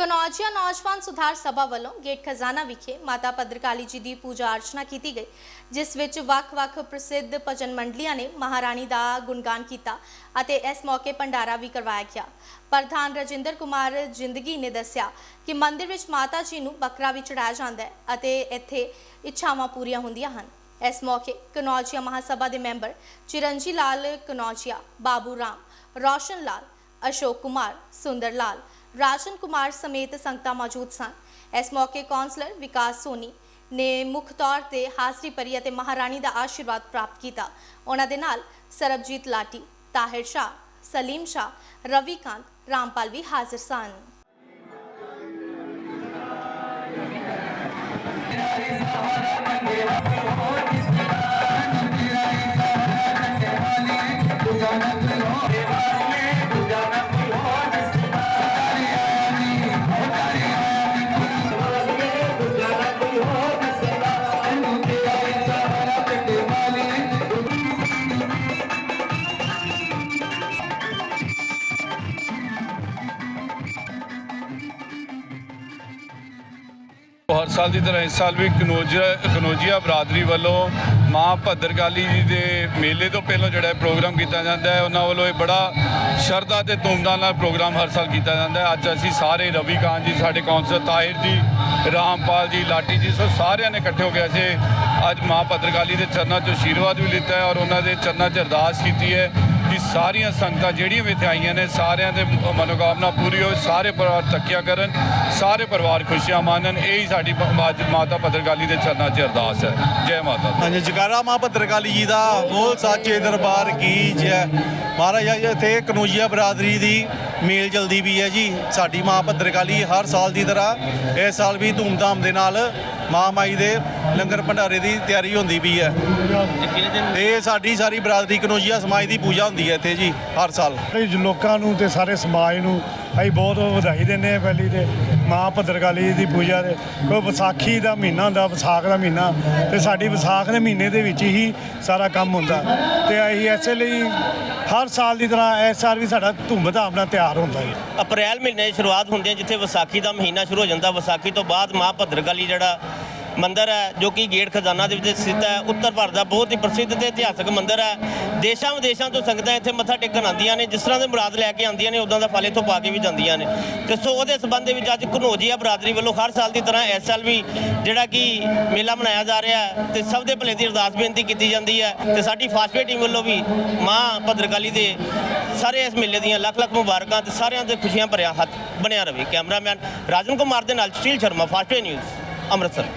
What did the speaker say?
ਕਨੌਜੀਆ ਨੌਜਵਾਨ ਸੁਧਾਰ ਸਭਾ ਵੱਲੋਂ ਗੇਟ ਖਜ਼ਾਨਾ ਵਿਖੇ ਮਾਤਾ ਭਦਰਕਾਲੀ ਜੀ ਦੀ ਪੂਜਾ ਅਰਚਨਾ ਕੀਤੀ ਗਈ, ਜਿਸ ਵਿੱਚ ਵੱਖ-ਵੱਖ ਪ੍ਰਸਿੱਧ ਭਜਨ ਮੰਡਲੀਆਂ ਨੇ ਮਹਾਰਾਣੀ ਦਾ ਗੁਣਗਾਨ ਕੀਤਾ ਅਤੇ ਇਸ ਮੌਕੇ ਭੰਡਾਰਾ ਵੀ ਕਰਵਾਇਆ ਗਿਆ। ਪ੍ਰਧਾਨ ਰਜਿੰਦਰ ਕੁਮਾਰ ਜ਼ਿੰਦਗੀ ਨੇ ਦੱਸਿਆ ਕਿ ਮੰਦਿਰ ਵਿੱਚ ਮਾਤਾ ਜੀ ਨੂੰ ਬੱਕਰਾ ਵੀ ਚੜਾਇਆ ਜਾਂਦਾ ਹੈ ਅਤੇ ਇੱਥੇ ਇੱਛਾਵਾਂ ਪੂਰੀਆਂ ਹੁੰਦੀਆਂ ਹਨ। ਇਸ ਮੌਕੇ ਕਨੌਜੀਆ ਮਹਾਸਭਾ ਦੇ ਮੈਂਬਰ ਚਿਰੰਜੀ ਲਾਲ ਕਨੌਜੀਆ, ਬਾਬੂ ਰਾਮ, ਰੌਸ਼ਨ ਲਾਲ, ਅਸ਼ੋਕ ਕੁਮਾਰ, ਸੁੰਦਰ ਲਾਲ ਰਾਜਨ ਕੁਮਾਰ ਸਮੇਤ ਸੰਗਤਾਂ ਮੌਜੂਦ ਸਨ। ਇਸ ਮੌਕੇ ਕਾਉਂਸਲਰ ਵਿਕਾਸ ਸੋਨੀ ਨੇ ਮੁੱਖ ਤੌਰ ਤੇ ਹਾਜ਼ਰੀ ਭਰੀ ਅਤੇ ਮਹਾਰਾਣੀ ਦਾ ਆਸ਼ੀਰਵਾਦ ਪ੍ਰਾਪਤ ਕੀਤਾ। ਉਹਨਾਂ ਦੇ ਨਾਲ ਸਰਬਜੀਤ ਲਾਟੀ, ਤਾਹਿਰ ਸ਼ਾਹ, ਸਲੀਮ ਸ਼ਾਹ ਰਵੀਕਾਂਤ ਰਾਮਪਾਲ ਵੀ ਹਾਜ਼ਰ ਸਨ। ਹਰ ਹਰ ਸਾਲ ਦੀ ਤਰ੍ਹਾਂ ਇਸ ਸਾਲ ਵੀ ਕਨੋਜੀਆ ਕਨੋਜੀਆ ਬਰਾਦਰੀ ਵੱਲੋਂ ਮਾਂ ਭੱਦਰਕਾਲੀ ਜੀ ਦੇ ਮੇਲੇ ਤੋਂ ਪਹਿਲਾਂ ਜਿਹੜਾ ਪ੍ਰੋਗਰਾਮ ਕੀਤਾ ਜਾਂਦਾ ਹੈ, ਉਹਨਾਂ ਵੱਲੋਂ ਇਹ ਬੜਾ ਸ਼ਰਧਾ ਤੇ ਧੂਮਧਾਮ ਨਾਲ ਪ੍ਰੋਗਰਾਮ ਹਰ ਸਾਲ ਕੀਤਾ ਜਾਂਦਾ ਹੈ। ਅੱਜ ਅਸੀਂ ਸਾਰੇ ਰਵੀ ਕਾਂਤ ਜੀ, ਸਾਡੇ ਕੌਂਸਲ ਤਾਹਿਰ ਜੀ, ਰਾਮਪਾਲ ਜੀ, ਲਾਟੀ ਜੀ, ਸੋ ਸਾਰਿਆਂ ਨੇ ਇਕੱਠੇ ਹੋ ਕੇ ਅਸੀਂ ਅੱਜ ਮਾਂ ਭੱਦਰਕਾਲੀ ਦੇ ਚਰਨਾਂ 'ਚ ਆਸ਼ੀਰਵਾਦ ਵੀ ਲਿੱਤਾ ਹੈ ਔਰ ਉਹਨਾਂ ਦੇ ਚਰਨਾਂ 'ਚ ਅਰਦਾਸ ਕੀਤੀ ਹੈ। ਕਿ ਸਾਰੀਆਂ ਸੰਗਤਾਂ ਜਿਹੜੀਆਂ ਵੀ ਇੱਥੇ ਆਈਆਂ ਨੇ, ਸਾਰਿਆਂ ਦੇ ਮਨੋਕਾਮਨਾ ਪੂਰੀ ਹੋਵੇ ਸਾਰੇ ਪਰਿਵਾਰ ਤੱਕਿਆ ਕਰਨ, ਸਾਰੇ ਪਰਿਵਾਰ ਖੁਸ਼ੀਆਂ ਮਾਣਨ, ਇਹੀ ਸਾਡੀ ਪ- ਮਾ- ਮਾਤਾ ਭੱਦਰਕਾਲੀ ਦੇ ਚਰਨਾਂ 'ਚ ਅਰਦਾਸ ਹੈ। ਜੈ ਮਾਤਾ ਹਾਂਜੀ, ਜਕਾਰਾ ਮਾਂ ਭੱਦਰਕਾਲੀ ਜੀ ਦਾ ਬੋਲ ਸਾਚੇ ਦਰਬਾਰ ਕੀ ਜੈ। ਮਹਾਰਾਜ ਇੱਥੇ ਕਨੂਜੀਆ ਬਰਾਦਰੀ ਦੀ ਮੇਲ ਜਲਦੀ ਵੀ ਹੈ ਜੀ। ਸਾਡੀ ਮਾਂ ਭੱਦਰਕਾਲੀ ਹਰ ਸਾਲ ਦੀ ਤਰ੍ਹਾਂ ਇਸ ਸਾਲ ਵੀ ਧੂਮਧਾਮ ਦੇ ਨਾਲ ਮਾਂ ਮਾਈ ਦੇ ਲੰਗਰ ਭੰਡਾਰੇ ਦੀ ਤਿਆਰੀ ਹੁੰਦੀ ਵੀ ਹੈ। ਇਹ ਸਾਡੀ ਸਾਰੀ ਬਰਾਦਰੀ ਕਨੋਜੀਆ ਸਮਾਜ ਦੀ ਪੂਜਾ ਹੁੰਦੀ ਹੈ ਇੱਥੇ ਜੀ, ਹਰ ਸਾਲ। ਲੋਕਾਂ ਨੂੰ ਤੇ ਸਾਰੇ ਸਮਾਜ ਨੂੰ ਅਸੀਂ ਬਹੁਤ ਵਧਾਈ ਦਿੰਦੇ ਹਾਂ ਪਹਿਲੀ ਤੇ ਮਾਂ ਭਦਰਕਾਲੀ ਦੀ ਪੂਜਾ ਦੇ ਕੋਈ ਵਿਸਾਖੀ ਦਾ ਮਹੀਨਾ ਹੁੰਦਾ, ਵਿਸਾਖ ਦਾ ਮਹੀਨਾ, ਤੇ ਸਾਡੀ ਵਿਸਾਖ ਦੇ ਮਹੀਨੇ ਦੇ ਵਿੱਚ ਹੀ ਸਾਰਾ ਕੰਮ ਹੁੰਦਾ। ਤੇ ਅਸੀਂ ਐਸੇ ਲਈ ਹਰ ਸਾਲ ਦੀ ਤਰ੍ਹਾਂ ਇਸ ਸਾਲ ਵੀ ਸਾਡਾ ਧੂਮਧਾਮ ਨਾਲ ਤਿਆਰ ਹੁੰਦਾ ਹੈ ਅਪ੍ਰੈਲ ਮਹੀਨੇ ਦੀ ਸ਼ੁਰੂਆਤ ਹੁੰਦੀ ਹੈ, ਜਿੱਥੇ ਵਿਸਾਖੀ ਦਾ ਮਹੀਨਾ ਸ਼ੁਰੂ ਹੋ ਜਾਂਦਾ। ਵਿਸਾਖੀ ਤੋਂ ਬਾਅਦ ਮਾਂ ਭਦਰਕਾਲੀ ਜਿਹੜਾ ਮੰਦਿਰ ਹੈ, ਜੋ ਕਿ ਗੇਟ ਖਜ਼ਾਨਾ ਦੇ ਵਿੱਚ ਸਥਿਤ ਹੈ। ਉੱਤਰ ਭਾਰਤ ਦਾ ਬਹੁਤ ਹੀ ਪ੍ਰਸਿੱਧ ਤੇ ਇਤਿਹਾਸਕ ਮੰਦਿਰ ਹੈ। ਦੇਸ਼ਾਂ ਵਿਦੇਸ਼ਾਂ ਤੋਂ ਸੰਗਤਾਂ ਇੱਥੇ ਮੱਥਾ ਟੇਕਣ ਆਉਂਦੀਆਂ ਨੇ। ਜਿਸ ਤਰ੍ਹਾਂ ਦੇ ਮੁਰਾਦ ਲੈ ਕੇ ਆਉਂਦੀਆਂ ਨੇ ਉਦਾਂ ਦਾ ਫਲ ਇੱਥੋਂ ਪਾ ਕੇ ਵੀ ਜਾਂਦੀਆਂ ਨੇ। ਤੇ ਸੋ ਉਹਦੇ ਸਬੰਧ ਦੇ ਵਿੱਚ ਅੱਜ ਘਨੋਜੀਆ ਬਰਾਦਰੀ ਵੱਲੋਂ ਹਰ ਸਾਲ ਦੀ ਤਰ੍ਹਾਂ ਇਸ ਸਾਲ ਵੀ ਜਿਹੜਾ ਕਿ ਮੇਲਾ ਮਨਾਇਆ ਜਾ ਰਿਹਾ ਹੈ ਤੇ ਸਭ ਦੇ ਭਲੇ ਦੀ ਅਰਦਾਸ ਬੇਨਤੀ ਕੀਤੀ ਜਾਂਦੀ ਹੈ। ਤੇ ਸਾਡੀ ਫਾਸਟਵੇ ਟੀਮ ਵੱਲੋਂ ਵੀ ਮਾਂ ਭਦਰਕਾਲੀ ਦੇ ਸਾਰੇ ਇਸ ਮੇਲੇ ਦੀਆਂ ਲੱਖ ਲੱਖ ਮੁਬਾਰਕਾਂ ਤੇ ਸਾਰਿਆਂ ਦੇ ਖੁਸ਼ੀਆਂ ਭਰਿਆ ਹੱਥ ਬਣਿਆ ਰਵੇ। ਕੈਮਰਾਮੈਨ ਰਾਜਨ ਕੁਮਾਰ ਦੇ ਨਾਲ ਸੁਸ਼ੀਲ ਸ਼ਰਮਾ, ਫਾਸਟਵੇ ਨਿਊਜ਼, ਅੰਮ੍ਰਿਤਸਰ।